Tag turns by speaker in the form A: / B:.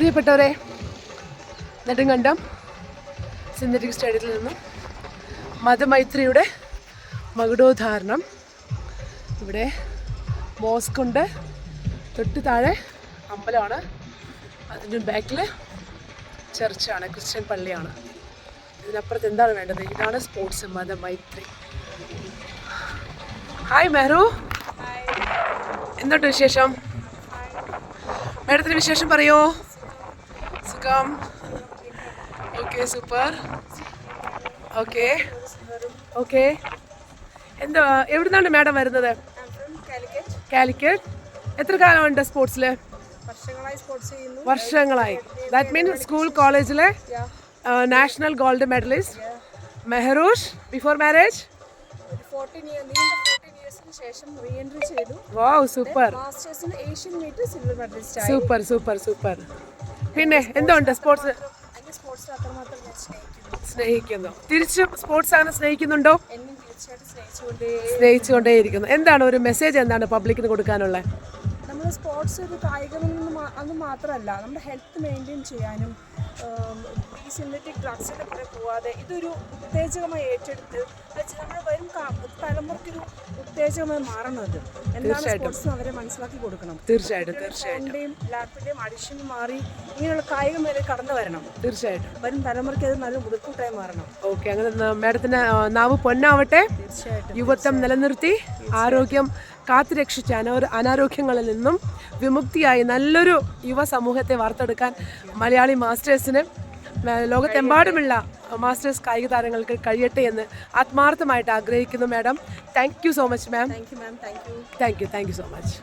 A: പ്രിയപ്പെട്ടവരെ നെടുങ്കണ്ടം സിന്തറ്റിക് സ്റ്റേഡിയത്തിൽ നിന്നും മതമൈത്രിയുടെ മകുടോദ്ധാരണം ഇവിടെ മോസ്കുണ്ട്. തൊട്ട് താഴെ അമ്പലമാണ്. അതിന്റെ ബാക്കിൽ ചർച്ചാണ് ക്രിസ്ത്യൻ പള്ളിയാണ്. ഇതിനപ്പുറത്ത് എന്താണ് വേണ്ടത്? ഇതാണ് സ്പോർട്സ് മതമൈത്രി. ഹായ് മെഹ്റു എന്തുണ്ട് വിശേഷം? മേഡത്തിന് വിശേഷം പറയോ? സുഖം ഓക്കെ സൂപ്പർ ഓക്കെ ഓക്കെ എന്താ എവിടുന്നാണ് മാഡം വരുന്നത്? കാലിക്കറ്റ് എത്ര കാലമുണ്ട് സ്പോർട്സിൽ
B: വർഷങ്ങളായി
A: ദാറ്റ് മീൻസ് സ്കൂൾ കോളേജിലെ national gold medalist Mehrush before marriage super super super super പിന്നെ എന്തുണ്ട് സ്പോർട്സ്
B: സ്നേഹിക്കുന്നു.
A: തിരിച്ചും സ്പോർട്സ് അങ്ങനെ സ്നേഹിക്കുന്നുണ്ടോ? സ്നേഹിച്ചുകൊണ്ടേയിരിക്കുന്നു. എന്താണ് ഒരു മെസ്സേജ് എന്താണ് പബ്ലിക്കിന് കൊടുക്കാനുള്ളത്
B: നമ്മൾ സ്പോർട്സ് ഒരു കായികമെന്ന് അത് മാത്രമല്ല നമ്മുടെ ഹെൽത്ത് മെയിന്റെയിൻ ചെയ്യാനും ഈ സിന്തറ്റിക് ഡ്രഗ്സിന്റെ കൂടെ പോവാതെ ഇതൊരു ഉത്തേജകമായി ഏറ്റെടുത്ത് നമ്മൾ വരും തലമുറയ്ക്കൊരു ഉത്തേജകമായി മാറണം അത്. എന്താണ് സ്പോർട്സ് അവരെ മനസ്സിലാക്കി കൊടുക്കണം.
A: തീർച്ചയായിട്ടും
B: ലാപ്പിന്റെയും അഡിഷൻ മാറി ഇങ്ങനെയുള്ള കായിക മേഖല കടന്നു വരണം.
A: തീർച്ചയായിട്ടും.
B: വരും തലമുറയ്ക്ക് അത് നല്ല മുതൽക്കൂട്ടായി മാറണം.
A: ഓക്കെ അങ്ങനെ മാഡത്തിന് നാവ് പൊന്നാവട്ടെ.
B: തീർച്ചയായിട്ടും
A: യുവത്വം നിലനിർത്തി. ആരോഗ്യം കാത്തുരക്ഷിച്ച് ഒരു അനാരോഗ്യങ്ങളിൽ നിന്നും വിമുക്തിയായി നല്ലൊരു യുവ സമൂഹത്തെ വാർത്തെടുക്കാൻ മലയാളി മാസ്റ്റേഴ്സിന് ലോകത്തെമ്പാടുമുള്ള മാസ്റ്റേഴ്സ് കായിക താരങ്ങൾക്ക് കഴിയട്ടെ എന്ന് ആത്മാർത്ഥമായിട്ട് ആഗ്രഹിക്കുന്നു madam. Thank you so much ma'am
B: thank you ma'am thank you
A: thank you thank you so much